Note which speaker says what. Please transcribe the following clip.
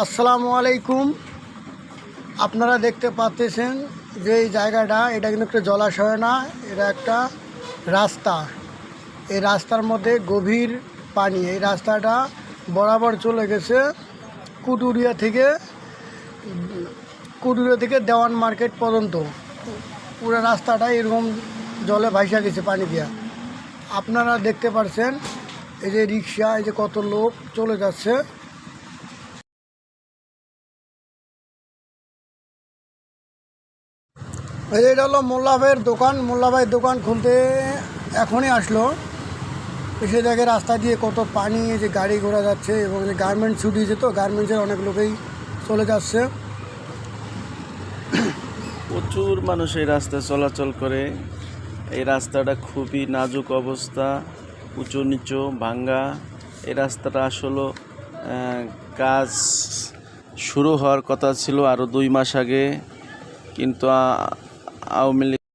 Speaker 1: আসসালামু আলাইকুম। আপনারা দেখতে পাচ্ছেন যে এই জায়গাটা, এটা কিন্তু একটা জলাশয় না, এটা একটা রাস্তা। এই রাস্তার মধ্যে গভীর পানি, এই রাস্তাটা বরাবর চলে গেছে কুটুরিয়া থেকে কুটুরিয়া থেকে দেওয়ান মার্কেট পর্যন্ত। পুরো রাস্তাটা এরকম জলে ভাসা গেছে পানি দিয়া। আপনারা দেখতে পাচ্ছেন এই যে রিক্সা, এই যে কত লোক চলে যাচ্ছে। এটা হলো মোল্লা ভাইয়ের দোকান। মোল্লা ভাইয়ের দোকান খুলতে এখনই আসলো। এসে দেখে রাস্তা দিয়ে কত পানি যে গাড়ি ঘোড়া যাচ্ছে এবং যে গার্মেন্টস ছুটিয়েছে তো গার্মেন্টসের অনেক লোকেই চলে যাচ্ছে।
Speaker 2: প্রচুর মানুষ এই রাস্তায় চলাচল করে। এই রাস্তাটা খুবই নাজুক অবস্থা, উঁচু নিচু, ভাঙ্গা। এই রাস্তাটা আসলে কাজ শুরু হওয়ার কথা ছিল আরও দুই মাস আগে। কিন্তু আওয়ামী লীগ